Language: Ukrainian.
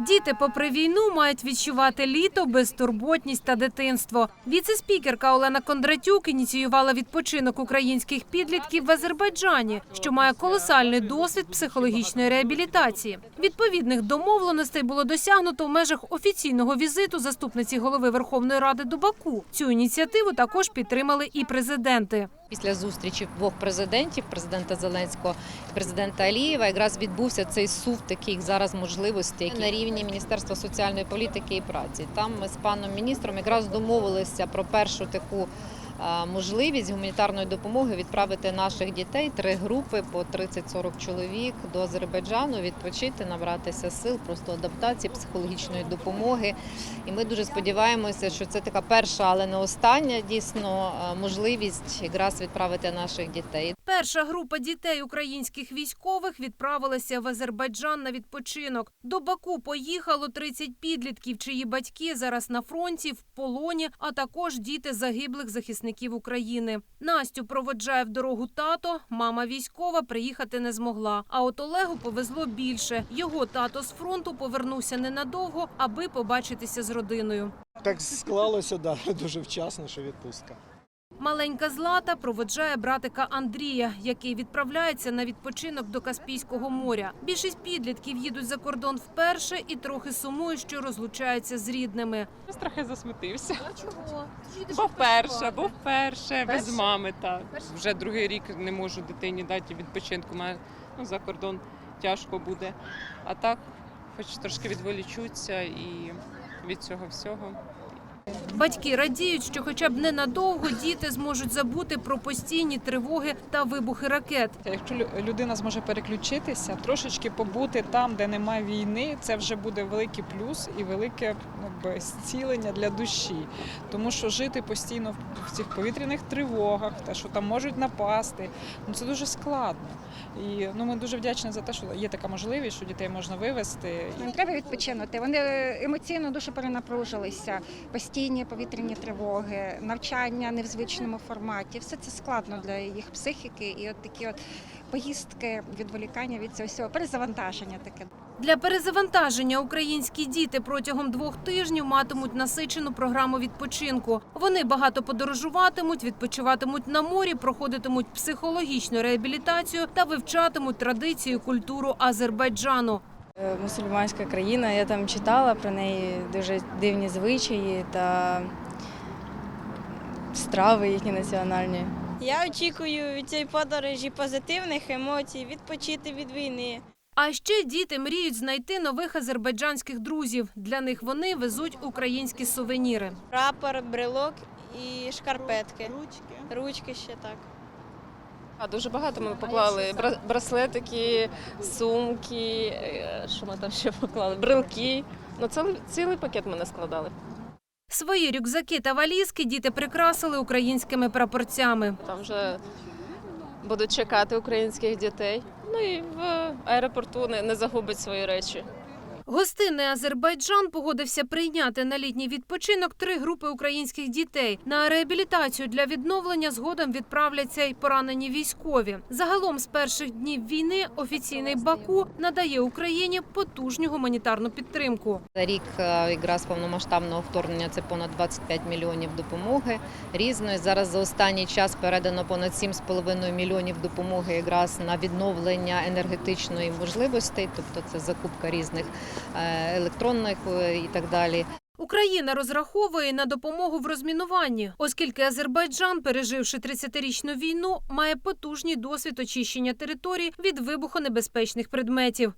Діти, попри війну, мають відчувати літо, безтурботність та дитинство. Віце-спікерка Олена Кондратюк ініціювала відпочинок українських підлітків в Азербайджані, що має колосальний досвід психологічної реабілітації. Відповідних домовленостей було досягнуто в межах офіційного візиту заступниці голови Верховної Ради до Баку. Цю ініціативу також підтримали і президенти. Після зустрічі двох президентів, президента Зеленського і президента Алієва, якраз відбувся цей сув таких зараз можливостей на рівні Міністерства соціальної політики і праці. Там ми з паном міністром якраз домовилися про першу таку можливість гуманітарної допомоги відправити наших дітей три групи по 30-40 чоловік до Азербайджану, відпочити, набратися сил, просто адаптації, психологічної допомоги. І ми дуже сподіваємося, що це така перша, але не остання дійсно можливість якраз відправити наших дітей. Перша група дітей українських військових відправилася в Азербайджан на відпочинок. До Баку поїхало 30 підлітків, чиї батьки зараз на фронті, в полоні, а також діти загиблих захисників України. Настю проводжає в дорогу тато. Мама військова приїхати не змогла. А от Олегу повезло більше. Його тато з фронту повернувся ненадовго, аби побачитися з родиною. Так склалося, да, дуже вчасно, що відпустка. Маленька Злата проводжає братика Андрія, який відправляється на відпочинок до Каспійського моря. Більшість підлітків їдуть за кордон вперше і трохи сумують, що розлучаються з рідними. Трохи засмутився. А Чого? Бо вперше, бо вперше, без мами. Так. Вже другий рік не можу дитині дати відпочинку. Ну, за кордон тяжко буде. А так, хоч трошки відволічуться і від цього всього. Батьки радіють, що хоча б ненадовго діти зможуть забути про постійні тривоги та вибухи ракет. Якщо людина зможе переключитися, трошечки побути там, де немає війни, це вже буде великий плюс і велике якби, зцілення для душі. Тому що жити постійно в- цих повітряних тривогах, те, що там можуть напасти, ну це дуже складно. І ну, ми дуже вдячні за те, що є така можливість, що дітей можна вивезти. Їм треба відпочинути. Вони емоційно дуже перенапружилися, постійні повітряні тривоги, навчання не в звичному форматі. Все це складно для їх психіки. І от такі от поїздки, відволікання від цього всього, перезавантаження таке. Для перезавантаження українські діти протягом двох тижнів матимуть насичену програму відпочинку. Вони багато подорожуватимуть, відпочиватимуть на морі, проходитимуть психологічну реабілітацію та вивчатимуть традицію і культуру Азербайджану. Е, Мусульманська країна, я там читала про неї дуже дивні звичаї та страви їхні національні. Я очікую від цієї подорожі позитивних емоцій, відпочити від війни. А ще діти мріють знайти нових азербайджанських друзів. Для них вони везуть українські сувеніри. Прапор, брелок і шкарпетки. Ручки. Ручки ще так. А дуже багато ми поклали Бра- браслетики, сумки. е, Що ми там ще поклали? Брелки. Ну, цілий, цілий пакет ми не складали. Свої рюкзаки та валізки діти прикрасили українськими прапорцями. Там вже будуть чекати українських дітей. Ну і в аеропорту не, не загубить свої речі. Гостинний Азербайджан погодився прийняти на літній відпочинок три групи українських дітей. На реабілітацію для відновлення згодом відправляться й поранені військові. Загалом з перших днів війни офіційний Баку надає Україні потужну гуманітарну підтримку. За рік е, якраз повномасштабного вторгнення це понад 25 мільйонів допомоги різної. Зараз за останній час передано понад 7,5 мільйонів допомоги якраз на відновлення енергетичної можливостей, тобто це закупка різних е, електронних е, і так далі. Україна розраховує на допомогу в розмінуванні, оскільки Азербайджан, переживши 30-річну війну, має потужний досвід очищення територій від вибухонебезпечних предметів.